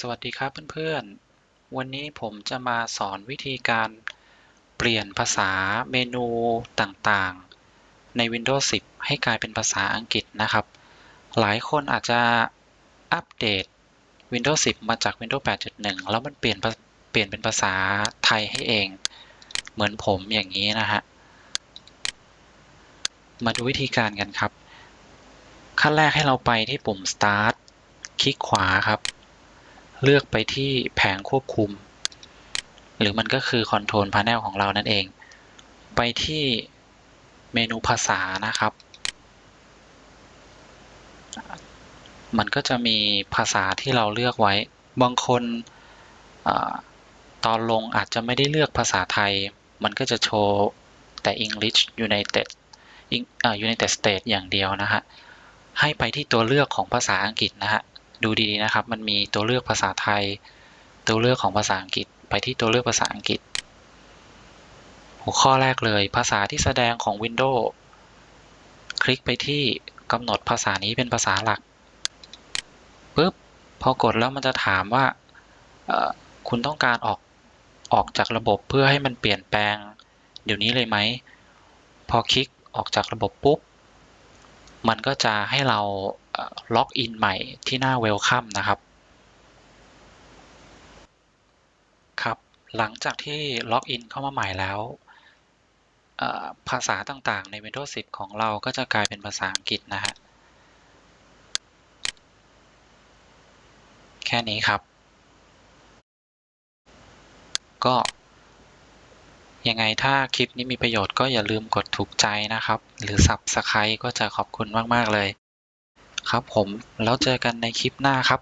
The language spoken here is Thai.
สวัสดีครับเพื่อนๆ วันนี้ผมจะมาสอนวิธีการเปลี่ยนภาษาเมนูต่างๆ ใน Windows 10 ให้กลายเป็นภาษาอังกฤษนะครับ หลายคนอาจจะอัปเดต Windows 10 มาจาก Windows 8.1 แล้วมันเปลี่ยนเปลี่ยนเป็นภาษาไทยให้เอง เหมือนผมอย่างนี้นะฮะ มาดูวิธีการกันครับ ขั้นแรกให้เราไปที่ปุ่ม Start คลิกขวาครับ เลือกไปที่แผงควบคุม หรือมันก็คือ Control Panel ของเรานั่นเอง ไปที่เมนูภาษานะครับ มันก็จะมีภาษาที่เราเลือกไว้ บางคนอตอนลงอาจจะไม่ได้เลือกภาษาไทย มันก็จะโชว์แต่ English United United States อย่างเดียวนะฮะ ให้ไปที่ตัวเลือกของภาษาอังกฤษนะฮะ ดูดีๆนะครับ มันมีตัวเลือกภาษาไทย ตัวเลือกของภาษาอังกฤษ ไปที่ตัวเลือกภาษาอังกฤษ หัวข้อแรกเลย ภาษาที่แสดงของ Windows คลิกไปที่กำหนดภาษานี้เป็นภาษาหลักปึ๊บพอกดแล้วมันจะถามว่าคุณต้องการออกออกจากระบบเพื่อให้มันเปลี่ยนแปลง เดี๋ยวนี้เลยไหม พอคลิกออกจากระบบปุ๊บ มันก็จะให้เรา ล็อกอินใหม่ที่หน้า Welcome นะครับ ครับ หลังจากที่ล็อกอินเข้ามาใหม่แล้ว ภาษาต่างๆใน Windows 10 ของเราก็จะกลายเป็นภาษาอังกฤษนะฮะ แค่นี้ครับ ก็ยังไงถ้าคลิปนี้มีประโยชน์ก็อย่าลืมกดถูกใจนะครับ หรือ Subscribe ก็จะขอบคุณมาก ๆ เลย ครับผมแล้วเจอกันในคลิปหน้าครับ